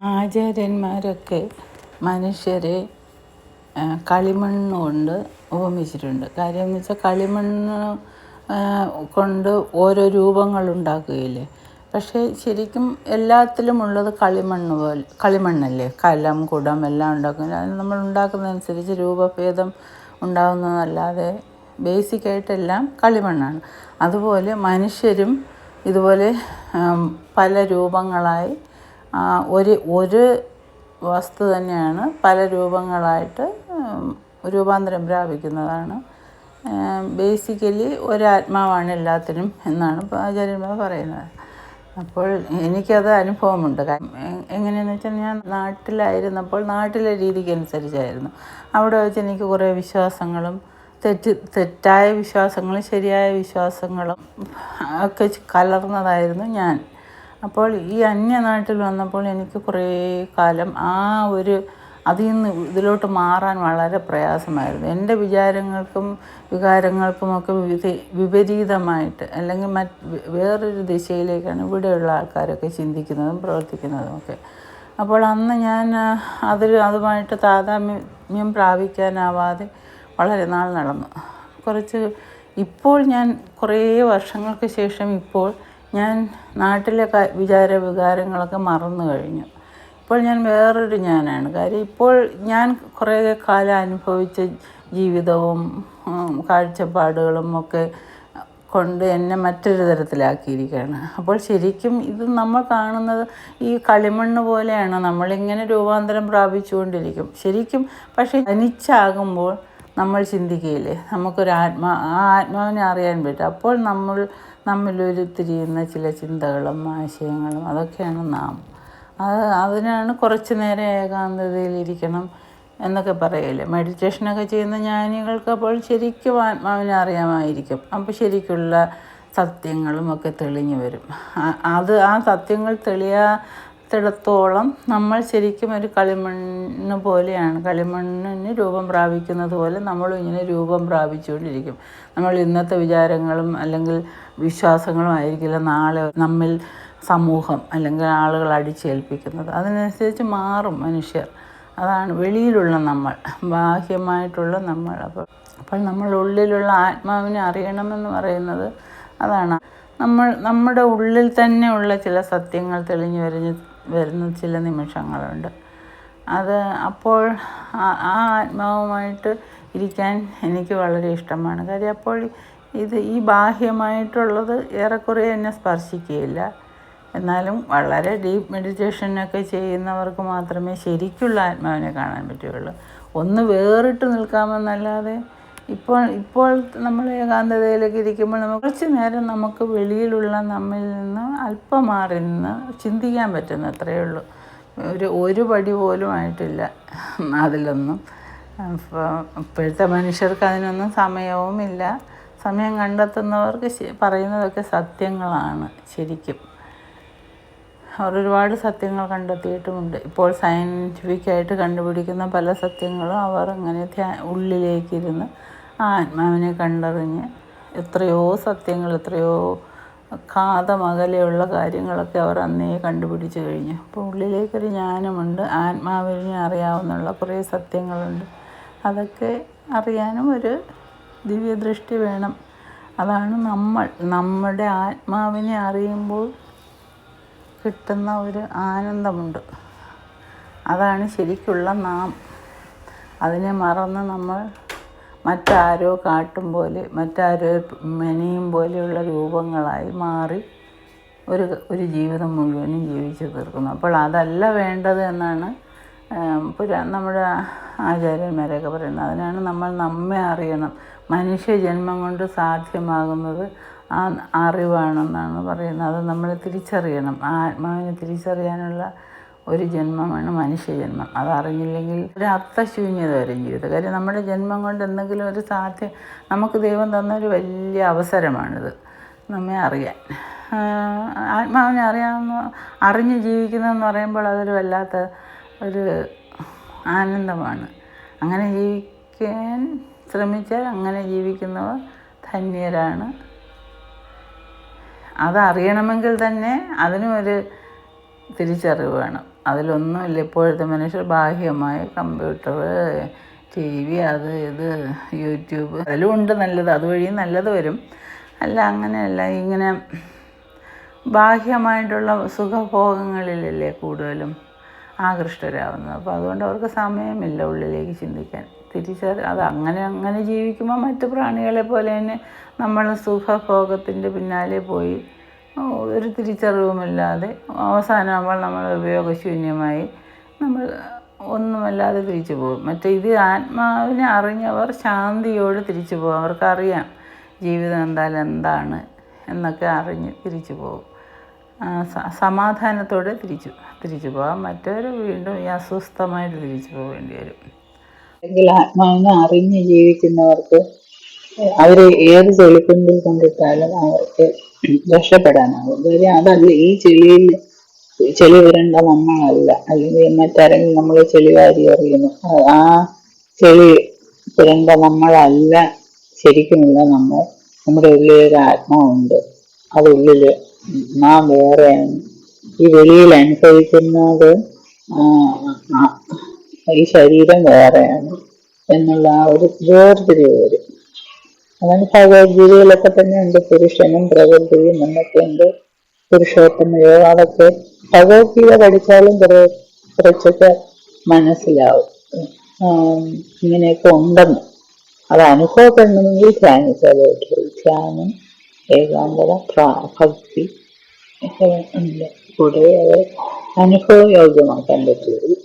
ആചാര്യന്മാരൊക്കെ മനുഷ്യരെ കളിമണ്ണ് കൊണ്ട് ഉപമിച്ചിട്ടുണ്ട്. കാര്യം എന്ന് വെച്ചാൽ കളിമണ്ണ് കൊണ്ട് ഓരോ രൂപങ്ങൾ ഉണ്ടാക്കുകയില്ലേ പക്ഷേ ശരിക്കും എല്ലാത്തിലും ഉള്ളത് കളിമണ്ണ് പോലെ കളിമണ്ണല്ലേ? കലം കുടം എല്ലാം ഉണ്ടാക്കുന്നത് അത് നമ്മൾ ഉണ്ടാക്കുന്നതനുസരിച്ച് രൂപഭേദം ഉണ്ടാകുന്നതല്ലാതെ ബേസിക്കായിട്ടെല്ലാം കളിമണ്ണാണ്. അതുപോലെ മനുഷ്യരും ഇതുപോലെ പല രൂപങ്ങളായി ഒരു ഒരു വസ്തു തന്നെയാണ് പല രൂപങ്ങളായിട്ട് രൂപാന്തരം പ്രാപിക്കുന്നതാണ്. ബേസിക്കലി ഒരാത്മാവാണ് എല്ലാത്തിനും എന്നാണ് ആചാര്യന്മാർ പറയുന്നത്. അപ്പോൾ എനിക്കത് അനുഭവമുണ്ട്. എങ്ങനെയാണെന്ന് വെച്ചാൽ ഞാൻ നാട്ടിലായിരുന്നപ്പോൾ നാട്ടിലെ രീതിക്ക് അനുസരിച്ചായിരുന്നു അവിടെ വെച്ച് എനിക്ക് കുറേ വിശ്വാസങ്ങളും തെറ്റ് തെറ്റായ വിശ്വാസങ്ങളും ശരിയായ വിശ്വാസങ്ങളും ഒക്കെ കലർന്നതായിരുന്നു ഞാൻ. അപ്പോൾ ഈ അന്യനാട്ടിൽ വന്നപ്പോൾ എനിക്ക് കുറേ കാലം ആ ഒരു അതിൽ നിന്ന് ഇതിലോട്ട് മാറാൻ വളരെ പ്രയാസമായിരുന്നു. എന്റെ വിചാരങ്ങൾക്കും വികാരങ്ങൾക്കുമൊക്കെ വിപരീതമായിട്ട് അല്ലെങ്കിൽ മറ്റ് വേറൊരു ദിശയിലേക്കാണ് ഇവിടെയുള്ള ആൾക്കാരൊക്കെ ചിന്തിക്കുന്നതും പ്രവർത്തിക്കുന്നതും ഒക്കെ. അപ്പോൾ അന്ന് ഞാൻ അതിൽ അതുമായിട്ട് താതാമ്യം പ്രാപിക്കാനാവാതെ വളരെ നാൾ നടന്നു. കുറച്ച് ഇപ്പോൾ ഞാൻ കുറേ വർഷങ്ങൾക്ക് ശേഷം ഇപ്പോൾ ഞാൻ നാട്ടിലെ വിചാര വികാരങ്ങളൊക്കെ മറന്നു കഴിഞ്ഞു. ഇപ്പോൾ ഞാൻ വേറൊരു ഞാനാണ്. കാര്യം ഇപ്പോൾ ഞാൻ കുറേ കാലം അനുഭവിച്ച ജീവിതവും കാഴ്ചപ്പാടുകളും ഒക്കെ കൊണ്ട് എന്നെ മറ്റൊരു തരത്തിലാക്കിയിരിക്കുകയാണ്. അപ്പോൾ ശരിക്കും ഇത് നമ്മൾ കാണുന്നത് ഈ കളിമണ്ണ് പോലെയാണ്. നമ്മളിങ്ങനെ രൂപാന്തരം പ്രാപിച്ചുകൊണ്ടിരിക്കും. ശരിക്കും പക്ഷേ തനിച്ചാകുമ്പോൾ നമ്മൾ ചിന്തിക്കുകയില്ലേ? നമുക്കൊരു ആത്മാ ആ ആത്മാവിനെ അറിയാൻ പറ്റും. അപ്പോൾ നമ്മൾ നമ്മിലുരുത്തിരിയുന്ന ചില ചിന്തകളും ആശയങ്ങളും അതൊക്കെയാണ് നാം. അത് അതിനാണ് കുറച്ച് നേരം ഏകാന്തതയിലിരിക്കണം എന്നൊക്കെ പറയല്ലേ? മെഡിറ്റേഷനൊക്കെ ചെയ്യുന്ന ജ്ഞാനികൾക്ക് അപ്പോൾ ശരിക്കും ആത്മാവിനെ അറിയാമായിരിക്കും. അപ്പോൾ ശരിക്കുള്ള സത്യങ്ങളും ഒക്കെ തെളിഞ്ഞു വരും. അത് ആ സത്യങ്ങൾ തെളിയാത്തിടത്തോളം നമ്മൾ ശരിക്കും ഒരു കളിമണ്ണ് പോലെയാണ്. കളിമണ്ണിന് രൂപം പ്രാപിക്കുന്നത് പോലെ നമ്മളും ഇങ്ങനെ രൂപം പ്രാപിച്ചുകൊണ്ടിരിക്കും. നമ്മൾ ഇന്നത്തെ വിചാരങ്ങളും അല്ലെങ്കിൽ വിശ്വാസങ്ങളും ആയിരിക്കില്ല നാളെ നമ്മിൽ സമൂഹം അല്ലെങ്കിൽ ആളുകൾ അടിച്ചേൽപ്പിക്കുന്നത്. അതിനനുസരിച്ച് മാറും മനുഷ്യർ. അതാണ് വെളിയിലുള്ള നമ്മൾ ബാഹ്യമായിട്ടുള്ള നമ്മൾ. അപ്പോൾ അപ്പോൾ നമ്മൾ ഉള്ളിലുള്ള ആത്മാവിനെ അറിയണമെന്ന് പറയുന്നത് അതാണ്. നമ്മൾ നമ്മുടെ ഉള്ളിൽ തന്നെയുള്ള ചില സത്യങ്ങൾ തെളിഞ്ഞു വരുന്ന വരുന്ന ചില നിമിഷങ്ങളുണ്ട്. അത് അപ്പോൾ ആ- ആത്മാവുമായിട്ട് ഇരിക്കാൻ എനിക്ക് വളരെ ഇഷ്ടമാണ്. കാര്യം അപ്പോൾ ഇത് ഈ ബാഹ്യമായിട്ടുള്ളത് ഏറെക്കുറെ എന്നെ സ്പർശിക്കുകയില്ല. എന്നാലും വളരെ ഡീപ്പ് മെഡിറ്റേഷനൊക്കെ ചെയ്യുന്നവർക്ക് മാത്രമേ ശരിക്കുള്ള ആത്മാവിനെ കാണാൻ പറ്റുകയുള്ളൂ. ഒന്ന് വേറിട്ട് നിൽക്കാമെന്നല്ലാതെ ഇപ്പോൾ ഇപ്പോൾ നമ്മൾ ഏകാന്തതയിലേക്ക് ഇരിക്കുമ്പോൾ നമുക്ക് കുറച്ച് നേരം നമുക്ക് വെളിയിലുള്ള നമ്മിൽ നിന്ന് അല്പം മാറി നിന്ന് ചിന്തിക്കാൻ പറ്റുന്നു അത്രയേ ഉള്ളൂ. ഒരു ഒരു പടി പോലും ആയിട്ടില്ല അതിലൊന്നും. ഇപ്പോഴത്തെ മനുഷ്യർക്ക് അതിനൊന്നും സമയവുമില്ല സമയം കണ്ടെത്തുന്നവർക്ക് പറയുന്നതൊക്കെ സത്യങ്ങളാണ് ശരിക്കും. അവർ ഒരുപാട് സത്യങ്ങൾ കണ്ടെത്തിയിട്ടുമുണ്ട്. ഇപ്പോൾ സയന്റിഫിക്കായിട്ട് കണ്ടുപിടിക്കുന്ന പല സത്യങ്ങളും അവർ അങ്ങനെ ഉള്ളിലേക്കിരുന്ന് ആത്മാവിനെ കണ്ടറിഞ്ഞ് എത്രയോ സത്യങ്ങൾ എത്രയോ കാതമകലെയുള്ള കാര്യങ്ങളൊക്കെ അവർ അന്നേ കണ്ടുപിടിച്ച് കഴിഞ്ഞു. അപ്പോൾ ഉള്ളിലേക്കൊരു ജ്ഞാനമുണ്ട് ആത്മാവിനെ അറിയാവുന്നുള്ള കുറേ സത്യങ്ങളുണ്ട്. അതൊക്കെ അറിയാനും ഒരു ദിവ്യദൃഷ്ടി വേണം. അതാണ് നമ്മൾ. നമ്മുടെ ആത്മാവിനെ അറിയുമ്പോൾ കിട്ടുന്ന ഒരു ആനന്ദമുണ്ട്. അതാണ് ശരിക്കുള്ള നാം. അതിനെ മറന്ന് നമ്മൾ മറ്റാരോ കാട്ടും പോലെ മറ്റാരോ മെനയും പോലെയുള്ള രൂപങ്ങളായി മാറി ഒരു ഒരു ജീവിതം മുഴുവനും ജീവിച്ചു തീർക്കുന്നു. അപ്പോൾ അതല്ല വേണ്ടത് എന്നാണ് പുരാ നമ്മുടെ ആചാര്യന്മാരൊക്കെ പറയുന്നത്. അതിനാണ് നമ്മൾ നമ്മെ അറിയണം. മനുഷ്യ ജന്മം കൊണ്ട് സാധ്യമാകുന്നത് ആ അറിവാണെന്നാണ് പറയുന്നത്. അത് നമ്മൾ തിരിച്ചറിയണം. ആത്മാവിനെ തിരിച്ചറിയാനുള്ള ഒരു ജന്മമാണ് മനുഷ്യജന്മം. അതറിഞ്ഞില്ലെങ്കിൽ ഒരു അർത്ഥശൂന്യത വരും ജീവിതം. കാര്യം നമ്മുടെ ജന്മം കൊണ്ട് എന്തെങ്കിലും ഒരു സാധ്യം നമുക്ക് ദൈവം തന്ന ഒരു വലിയ അവസരമാണിത്. നമ്മെ അറിയാൻ. ആത്മാവിനെ അറിയാവുന്ന അറിഞ്ഞ് ജീവിക്കുന്നതെന്ന് പറയുമ്പോൾ അതൊരു വല്ലാത്ത ഒരു ആനന്ദമാണ്. അങ്ങനെ ജീവിക്കാൻ ശ്രമിച്ചാൽ അങ്ങനെ ജീവിക്കുന്നവർ ധന്യരാണ്. അതറിയണമെങ്കിൽ തന്നെ അതിനും ഒരു തിരിച്ചറിവ് വേണം. അതിലൊന്നുമില്ല ഇപ്പോഴത്തെ മനുഷ്യർ ബാഹ്യമായ കമ്പ്യൂട്ടർ ടി വി അത് ഇത് യൂട്യൂബ് അതിലും ഉണ്ട് നല്ലത്. അതുവഴി നല്ലത് വരും. അല്ല അങ്ങനെയല്ല. ഇങ്ങനെ ബാഹ്യമായിട്ടുള്ള സുഖഭോഗങ്ങളിലല്ലേ കൂടുതലും ആകൃഷ്ടരാകുന്നത് അപ്പോൾ അതുകൊണ്ട് അവർക്ക് സമയമില്ല ഉള്ളിലേക്ക് ചിന്തിക്കാൻ. തിരിച്ചറി അത് അങ്ങനെ അങ്ങനെ ജീവിക്കുമ്പോൾ മറ്റു പ്രാണികളെ പോലെ തന്നെ നമ്മൾ സുഖഭോഗത്തിന്റെ പിന്നാലെ പോയി ഒരു തിരിച്ചറിവുമില്ലാതെ അവസാനമാകുമ്പോൾ നമ്മൾ ഉപയോഗശൂന്യമായി നമ്മൾ ഒന്നുമല്ലാതെ തിരിച്ചു പോകും. മറ്റേ ഇത് ആത്മാവിനെ അറിഞ്ഞവർ ശാന്തിയോട് തിരിച്ചു പോകും. അവർക്കറിയാം ജീവിതം എന്തായാലും എന്താണ് എന്നൊക്കെ അറിഞ്ഞ് തിരിച്ചു പോകും. സമാധാനത്തോടെ തിരിച്ചു തിരിച്ചു പോകാം. മറ്റവർ വീണ്ടും ഈ അസ്വസ്ഥമായിട്ട് തിരിച്ചു പോകേണ്ടി വരും. അല്ലെങ്കിൽ ആത്മാവിനെ അറിഞ്ഞ് ജീവിക്കുന്നവർക്ക് അവർ ഏത് ചെളിക്കുണ്ടിൽ കൊണ്ടിട്ടാലും അവർക്ക് രക്ഷപ്പെടാനാവും കാര്യം അതല്ല ഈ ചെളിയിൽ ചെളി വരേണ്ട നമ്മളല്ല അല്ലെങ്കിൽ മറ്റാരെങ്കിലും നമ്മൾ ചെളി വാരി എറിയുന്നു. ആ- ചെളി വരേണ്ട നമ്മളല്ല ശരിക്കുമുള്ള നമ്മൾ. നമ്മുടെ ഉള്ളിൽ ഒരു ആത്മാവുണ്ട്. അതുള്ളിൽ നാം വേറെയാണ് ഈ വെളിയിൽ അനുഭവിക്കുന്നത് ഈ ശരീരം വേറെയാണ് എന്നുള്ള ആ ഒരു വേർതിരിവ് അതാണ് ഭഗവത്ഗീതയിലൊക്കെ തന്നെ ഉണ്ട് പുരുഷനും പ്രകൃതിയും എന്നൊക്കെ ഉണ്ട് പുരുഷോത്തമ യോഗ അതൊക്കെ ഭഗവത്ഗീത പഠിച്ചാലും കുറെ കുറച്ചൊക്കെ മനസ്സിലാവും. ഇങ്ങനെയൊക്കെ ഉണ്ടെന്ന്. അത് അനുഭവപ്പെടണമെങ്കിൽ ധ്യാനിച്ചാലേ പറ്റുള്ളൂ ധ്യാനം ഏകാന്തത ഭക്തി ഉണ്ട്. കൂടെ അത് അനുഭവയോഗ്യമാക്കാൻ പറ്റുള്ളൂ.